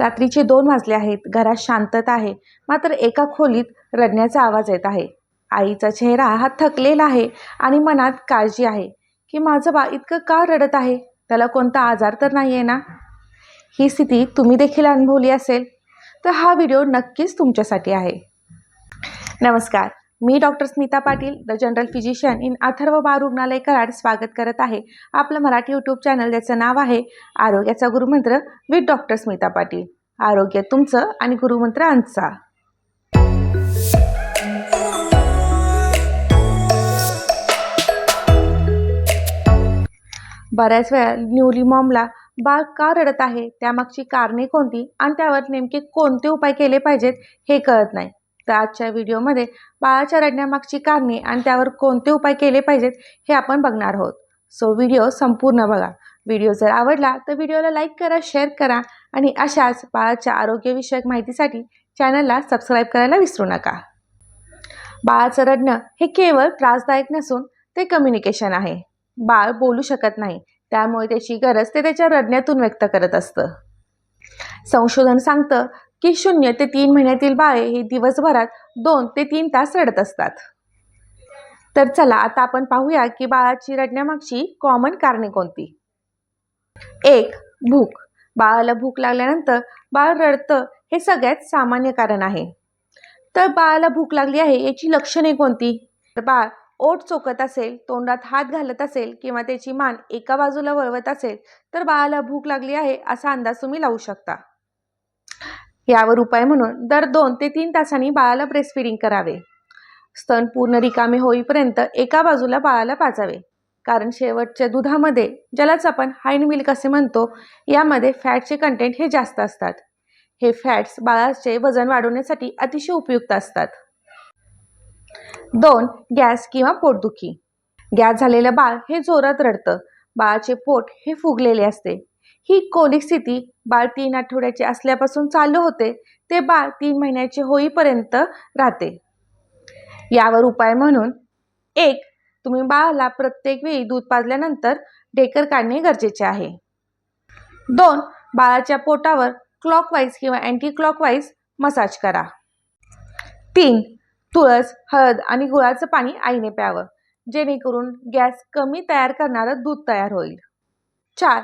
रात्रीचे दोन वाजले आहेत. घरात शांतता आहे. मात्र एका खोलीत रडण्याचा आवाज येत आहे. आईचा चेहरा हा थकलेला आहे आणि मनात काळजी आहे की माझं बा इतकं का रडत आहे? त्याला कोणता आजार तर नाही आहे ना? ही स्थिती तुम्ही देखील अनुभवली असेल. तर हा व्हिडिओ नक्कीच तुमच्यासाठी आहे. नमस्कार. मी doctor Smita Patil the general physician in Atharva बाळ रुग्णालय कराड स्वागत करत आहे. आपलं मराठी यूट्यूब चॅनल ज्याचं नाव आहे आरोग्याचा गुरुमंत्र विथ डॉक्टर स्मिता पाटील. आरोग्य तुमचं आणि गुरुमंत्र आमचा बऱ्याच वेळा न्यूली मॉमला बाळ का रडत आहे? त्यामागची कारणे कोणती? आणि त्यावर नेमके कोणते उपाय केले पाहिजेत हे कळत नाही. तर आजच्या व्हिडिओमध्ये बाळाच्या रडण्यामागची कारणे आणि त्यावर कोणते उपाय केले पाहिजेत हे आपण बघणार आहोत. सो व्हिडिओ संपूर्ण बघा. व्हिडिओ जर आवडला तर व्हिडिओला लाईक करा शेअर करा आणि अशाच बाळाच्या आरोग्यविषयक माहितीसाठी चॅनलला सबस्क्राईब करायला विसरू नका. बाळाचं रडणं हे केवळ त्रासदायक नसून ते कम्युनिकेशन आहे. बाळ बोलू शकत नाही. त्यामुळे त्याची गरज ते त्याच्या रडण्यातून व्यक्त करत असतं. संशोधन सांगतं की शून्य ते तीन महिन्यातील बाळे ही दिवसभरात दोन ते तीन तास रडत असतात. तर चला आता आपण पाहूया की बाळाची रडण्यामागची कॉमन कारणे कोणती? एक भूक. बाळाला भूक लागल्यानंतर बाळ रडतं हे सगळ्यात सामान्य कारण आहे. तर बाळाला भूक लागली आहे याची लक्षणे कोणती? तर बाळ ओठ चोकत असेल तोंडात हात घालत असेल किंवा त्याची मान एका बाजूला वळवत असेल तर बाळाला भूक लागली आहे असा अंदाज तुम्ही लावू शकता. यावर उपाय म्हणून दर दोन ते तीन तासांनी बाळाला ब्रेस्ट फिडिंग करावे. स्तन पूर्ण रिकामे होईपर्यंत एका बाजूला बाळाला पाजावे. कारण शेवटच्या दुधामध्ये ज्यालाच आपण हाईन मिल्क असे म्हणतो यामध्ये फॅटचे कंटेंट हे जास्त असतात. हे फॅट्स बाळाचे वजन वाढवण्यासाठी अतिशय उपयुक्त असतात. दोन गॅस किंवा पोटदुखी. गॅस झालेलं बाळ हे जोरात रडतं. बाळाचे पोट हे फुगलेले असते. ही कोलिक स्थिती बाळ तीन आठवड्याचे असल्यापासून चालू होते ते बाळ तीन महिन्याचे होईपर्यंत राहते. यावर उपाय म्हणून एक तुम्ही बाळाला प्रत्येक वेळी दूध पाजल्यानंतर ढेकर काढणे गरजेचे आहे. दोन बाळाच्या पोटावर क्लॉकवाईज किंवा अँटी क्लॉकवाईज मसाज करा. तीन तुळस हळद आणि गुळाचं पाणी आईने प्यावं जेणेकरून गॅस कमी तयार करणारं दूध तयार होईल. चार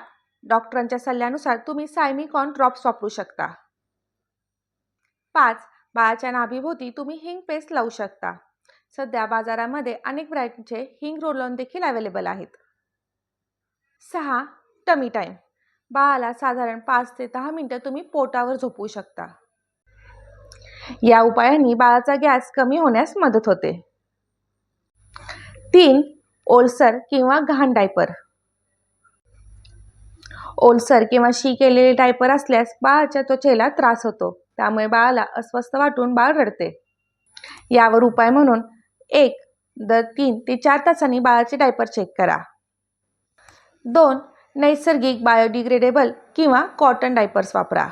डॉक्टरांच्या सल्ल्यानुसार तुम्ही सायमिकॉन ड्रॉप्स वापरू शकता. पाच बाळाच्या नाभीभोवती तुम्ही हिंग पेस्ट लावू शकता. सध्या बाजारामध्ये अनेक ब्रँडचे हिंग रोलॉन देखील अवेलेबल आहेत. सहा टमी टाईम बाळाला साधारण पाच ते दहा मिनटं तुम्ही पोटावर झोपवू शकता. या उपायांनी बाळाचा गॅस कमी होण्यास मदत होते. तीन ओलसर किंवा घाण डायपर. ओलसर किंवा शी केलेले डायपर असल्यास बाळाच्या त्वचेला त्रास होतो. त्यामुळे बाळाला अस्वस्थ वाटून बाळ रडते. यावर उपाय म्हणून एक दर तीन ते चार तासांनी बाळाचे डायपर चेक करा. दोन नैसर्गिक बायोडिग्रेडेबल किंवा कॉटन डायपर्स वापरा.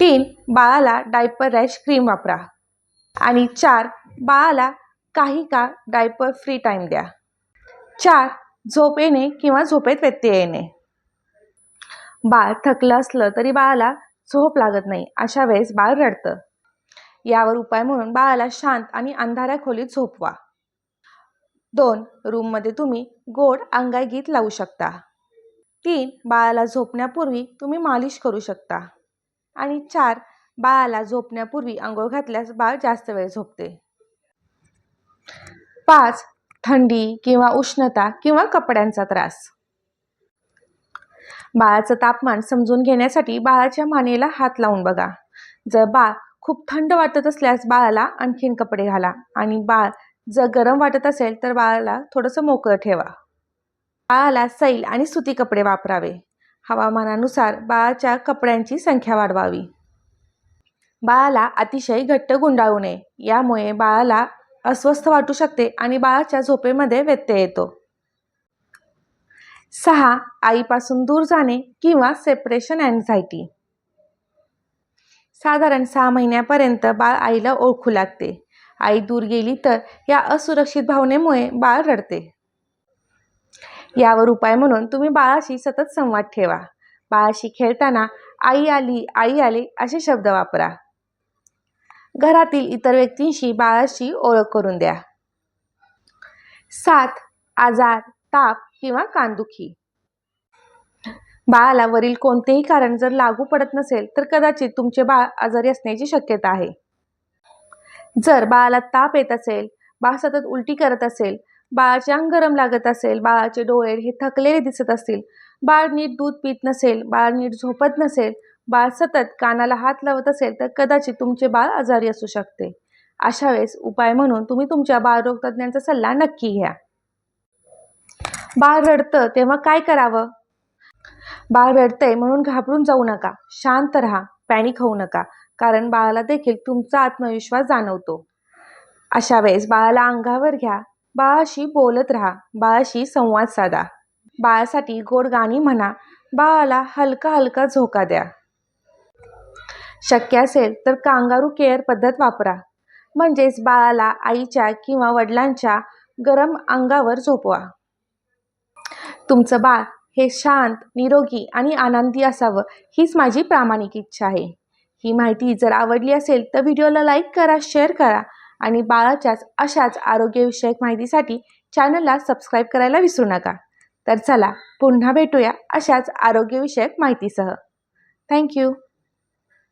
तीन बाळाला डायपर रॅश क्रीम वापरा. आणि चार बाळाला काही काळ डायपर फ्री टाईम द्या. चार झोप येणे किंवा झोपेत व्यत्यय येणे. बाळ थकलं असलं तरी बाळाला झोप लागत नाही अशा वेळेस बाळ रडतं. यावर उपाय म्हणून बाळाला शांत आणि अंधाऱ्या खोलीत झोपवा. दोन रूममध्ये तुम्ही गोड अंगाई गीत लावू शकता. तीन बाळाला झोपण्यापूर्वी तुम्ही मालिश करू शकता. आणि चार बाळाला झोपण्यापूर्वी आंघोळ घातल्यास बाळ जास्त वेळ झोपते. पाच थंडी किंवा उष्णता किंवा कपड्यांचा त्रास. बाळाचं तापमान समजून घेण्यासाठी बाळाच्या मानेला हात लावून बघा. जर बाळ खूप थंड वाटत असल्यास बाळाला आणखीन कपडे घाला आणि बाळ जर गरम वाटत असेल तर बाळाला थोडंसं मोकळं ठेवा. बाळाला सैल आणि सुती कपडे वापरावे. हवामानानुसार बाळाच्या कपड्यांची संख्या वाढवावी. बाळाला अतिशय घट्ट गुंडाळू नये. यामुळे बाळाला अस्वस्थ वाटू शकते आणि बाळाच्या झोपेमध्ये व्यत्यय येतो. सहा आईपासून दूर जाणे किंवा सेपरेशन अँझायटी साधारण सहा महिन्यापर्यंत बाळ आईला ओळखू लागते. आई दूर गेली तर या असुरक्षित भावनेमुळे बाळ रडते. यावर उपाय म्हणून तुम्ही बाळाशी सतत संवाद ठेवा. बाळाशी खेळताना आई आली आई आली असे शब्द वापरा. घरातील इतर व्यक्तींशी बाळाची ओळख करून द्या. सात आजार ताप किंवा कानदुखी. बाळाला वरील कोणतेही कारण जर लागू पडत नसेल तर कदाचित तुमचे बाळ आजारी असण्याची शक्यता आहे. जर बाळाला ताप येत असेल बाळ सतत उलटी करत असेल बाळाचे अंग गरम लागत असेल बाळाचे डोळे हे थकलेले दिसत असतील बाळ नीट दूध पित नसेल बाळ नीट झोपत नसेल बाळ सतत कानाला हात लावत असेल तर कदाचित तुमचे बाळ आजारी असू शकते. अशा वेळेस उपाय म्हणून तुम्ही तुमच्या बाळरोग तज्ज्ञांचा सल्ला नक्की घ्या. बाळ रडतं तेव्हा काय करावं? बाळ रडतंय म्हणून घाबरून जाऊ नका. शांत राहा. पॅनिक होऊ नका. कारण बाळाला देखील तुमचा आत्मविश्वास जाणवतो. अशा वेळेस बाळाला अंगावर घ्या. बाळाशी बोलत राहा. बाळाशी संवाद साधा. बाळासाठी गोड गाणी म्हणा. बाळाला हलका हलका झोका द्या. शक्य असेल तर कांगारू केअर पद्धत वापरा. म्हणजेच बाळाला आईच्या किंवा वडिलांच्या गरम अंगावर झोपवा. तुमचं बाळ हे शांत निरोगी आणि आनंदी असावं हीच माझी प्रामाणिक इच्छा आहे. ही माहिती जर आवडली असेल तर व्हिडिओला लाईक करा शेअर करा आणि बाळाच्याच अशाच आरोग्यविषयक माहितीसाठी चॅनलला सबस्क्राईब करायला विसरू नका. तर चला पुन्हा भेटूया अशाच आरोग्यविषयक माहितीसह. थँक्यू.